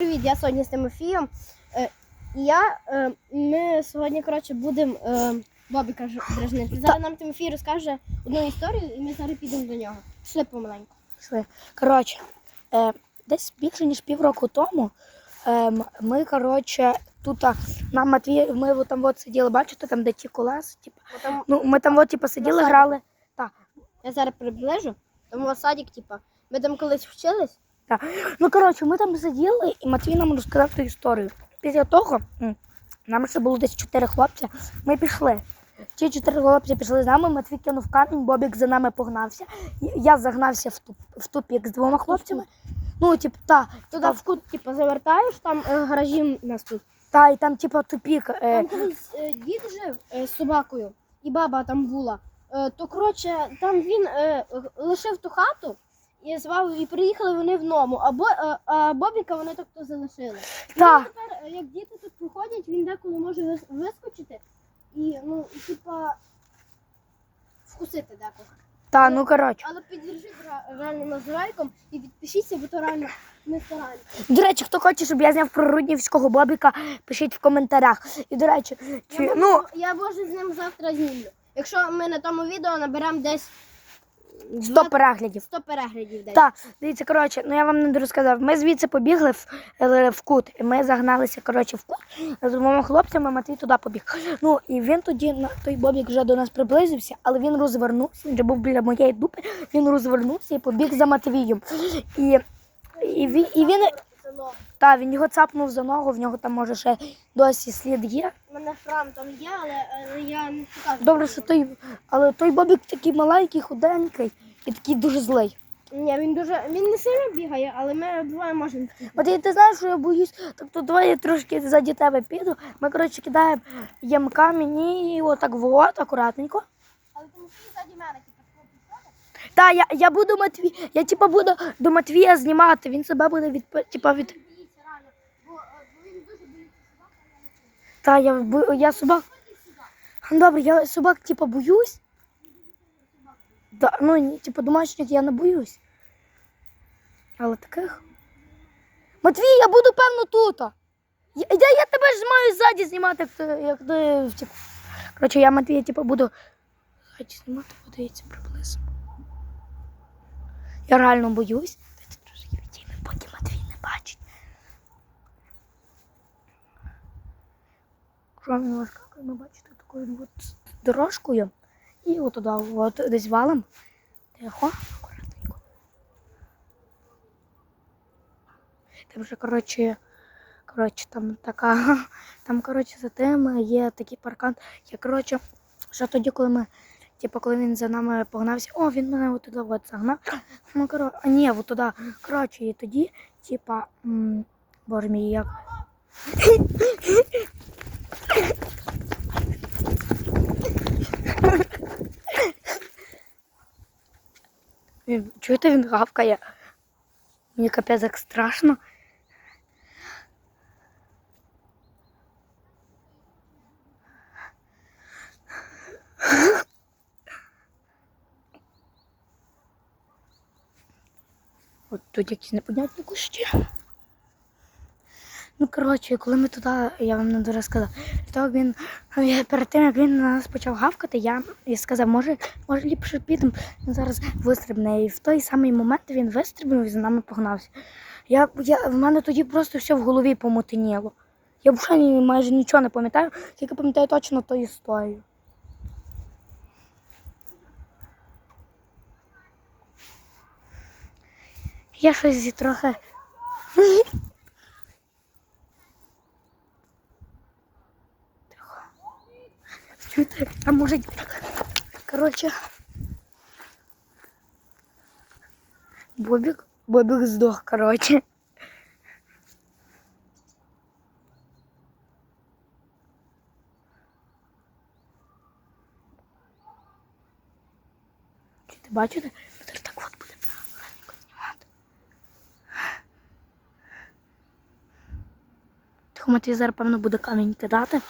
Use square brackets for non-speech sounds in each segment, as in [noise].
Привіт, я сьогодні з Тимофієм. Е, І я, е, ми сьогодні, коротше, будемо е, Бобіка дражнити. Зараз нам Тимофій розкаже одну історію, і ми зараз підемо до нього. Пішли помаленьку. Пішли. Коротше, е, десь більше ніж півроку тому ем, ми, коротше, тут а, на Матвій, ми от там от сиділи, бачите, там де ті колеса, типу. Там Ну, ми там от, типу, сиділи, садику. грали. я зараз приближу, тому садик, типа, ми там колись вчились. Ну, коротше, ми там сиділи, і Матвій нам розказав ту історію. Після того нам ще було десь чотири хлопця. Ми пішли. Ті чотири хлопці пішли з нами, Матвій кинув камінь, Бобік за нами погнався. Я загнався в, туп, в тупік з двома хлопцями. Ну, типу, та, Туди в кут, типу, завертаєш, там е, гаражі у нас тут. та, і там, типу, тупік. Е, Там колись е, дід жив е, з собакою, і баба там була. Е, то коротше, там він е, лишив ту хату і звав, і приїхали вони в ному. А, Бо, е, а Бобіка вони так то залишили. Ну, тепер, е, як діти тут проходять, він деколи може вискочити і, ну, і типа вкусити декого. Та, ну коротше. Але підвержіть ре- реально нас лайком і підпишіться, бо то реально не стараємо. До речі, хто хоче, щоб я зняв про руднівського бобіка, пишіть в коментарях. І до речі, чи, Я, ну, можу, я може з ним завтра знімлю. Якщо ми на тому відео наберемо десь 100 переглядів. 100 переглядів десь. Так, дивіться, коротше, ну я вам не розказав. Ми звідси побігли в, е, в кут. І ми загналися коротше, в кут з двома хлопцями, Матвій туди побіг. Ну і він тоді на той бобік вже до нас приблизився, але він розвернувся. Він вже був біля моєї дупи. Він розвернувся і побіг за Матвієм. І, і, він, і він, Це ног. та, він його цапнув за ногу, в нього там може ще досі слід є. У мене шрам там є, але, але я не покажу. Добре, що той, але той бобік такий маленький, худенький і такий дуже злий. Ні, він дуже він не сильно бігає, але ми двоє можемо. От і ти знаєш, що я боюсь, тобто я трошки ззаді тебе піду. Ми, коротше, кидаємо їм камінь і отак вот, акуратненько. Але тому що ззаді мене. Та, я, я буду Матвій, я типа буду до Матвія знімати, він себе буде від, типа, від... Та, я, я собак, добре, я собак, типа, боюсь. Да, ну, типа, домашніх я не боюсь. Але таких. Матвій, я буду певно тут. Я, я, тебе ж маю ззаді знімати, як ти, як ти втік. Коротше, я Матвія, типу, буду ззаді знімати, подивіться приблизно. Я реально боюсь. Поки Матвій не бачить. Він вискакує, ми бачите, такою от дорожкою. І от туди, от десь валом. Тихо, акуратненько. Там вже, коротше, коротше, там така, [laughs] там, коротше, за тим є такий паркан. Я, коротше, ще тоді, коли ми, типу, коли він за нами погнався, о, він мене от туди от загнав. [laughs] Ну, коротше, а ні, от туди. Коротше, і тоді, типа, боже мій, як. Чуєте, він гавкає? Мені капець як страшно. От тут якісь непонятні кущі. Ну, коротше, коли ми туди, я вам не дуже сказав, то він перед тим, як він на нас почав гавкати, я, я сказав, може, може ліпше підемо, він зараз вистрибне. І в той самий момент він вистрибнув і за нами погнався. Я, я, в мене тоді просто все в голові помотиніло. Я взагалі майже нічого не пам'ятаю, тільки пам'ятаю точно ту історію. Я щось зі трохи. Тихо. Чуєте, а може. Коротше. Бобік. Бобік здох, коротше. Чи ти бачите? Тепер так от буде гарненько знімати. Тихо, Матвій зараз, певно, буде камінь кидати.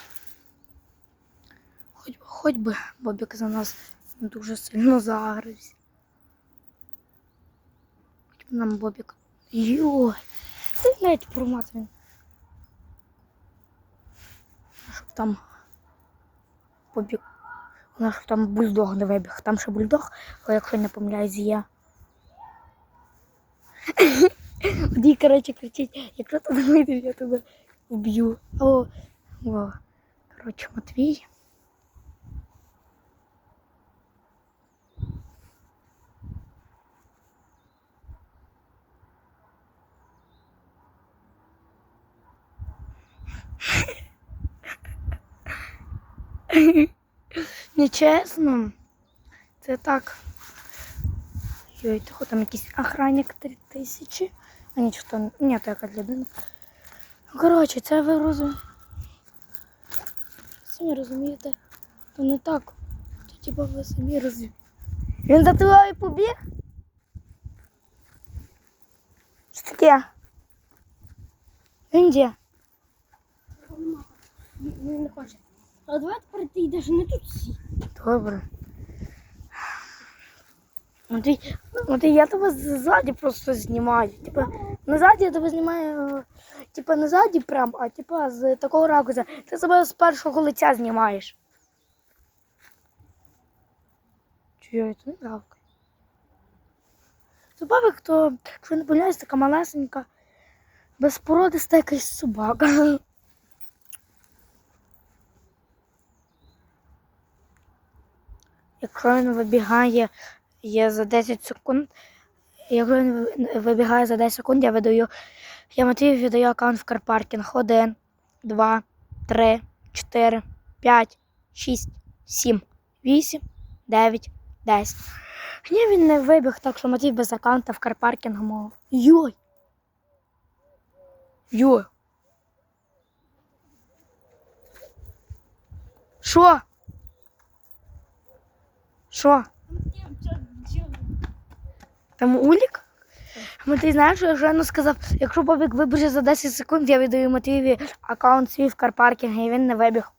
Хоч, хоч би Бобік за нас дуже сильно загрився. Хоч би нам Бобік. Йой, Ти навіть промати. Щоб там побіг. У нас там бульдог не вибіг. Там ще бульдог, але якщо не помиляюсь, є. Водій, коротше, кричить, якщо ти вийдеш, я тебе вб'ю. О, о. Коротше, Матвій. Нечесно. Це так. Йой, тихо, там якийсь охранник 3000. А нічого. Ні, то яка людина. Ну, Коротше, це ви розумієте. Самі розумієте. То не так. То типа ви самі розумієте. Він за тобою побіг? Що таке? Він де? Він не хоче. Але давай тепер ти йдеш не тут всі. Добре. Матвій, я тебе ззаді просто знімаю. Типа, не ззаді я тебе знімаю, типа не ззаді прям, а типа з такого ракурсу. Ти себе з першого лиця знімаєш. Чую, це не правка. Собака, то, якщо не помиляюсь, така малесенька, безпородиста якась собака. Якщо він вибігає є за 10 секунд, якщо він вибігає за 10 секунд, я видаю, я Матвію віддаю аккаунт в карпаркінг. 1, 2, 3, 4, 5, 6, 7, 8, 9, 10. Ні, він не вибіг, так що Матвій без аккаунта в карпаркінг мов. Йой. Йой. Що? Що? Там Улік? Матвій, знаєш, що Жену сказав, якщо Бобік вибіже за 10 секунд, я віддаю Матвієві аккаунт свій в карпаркінг, і він не вибіг.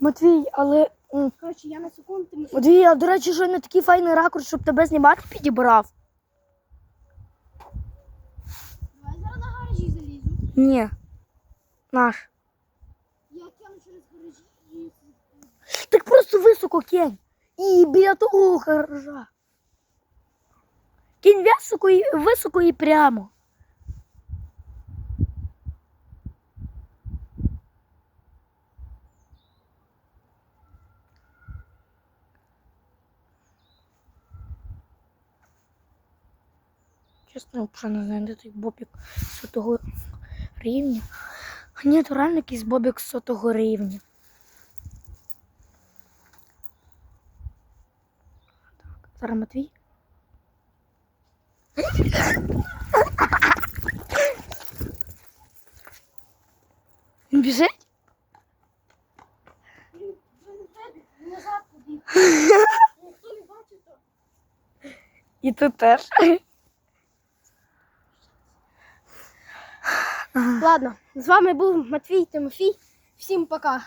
Матвій, але. Коротше, я на секунду. Ти... Матвій, а до речі, що не такий файний ракурс, щоб тебе знімати підібрав? Давай зараз на гаражі залізу. Ні. Наш. Я тягну через гаражі і... Так просто високо кинь. І біля того гаража. Кинь високо і, і прямо. Чесно, взагалі не знаю, бобік сотого рівня. Ні, то реально якийсь бобік сотого рівня. Так, зараз Матвій. Він біжить? Він вже не тебе, він назад побіг. Ніхто не бачить то. І ти теж. Ладно, з вами був Матвій Тимофій. Всім пока.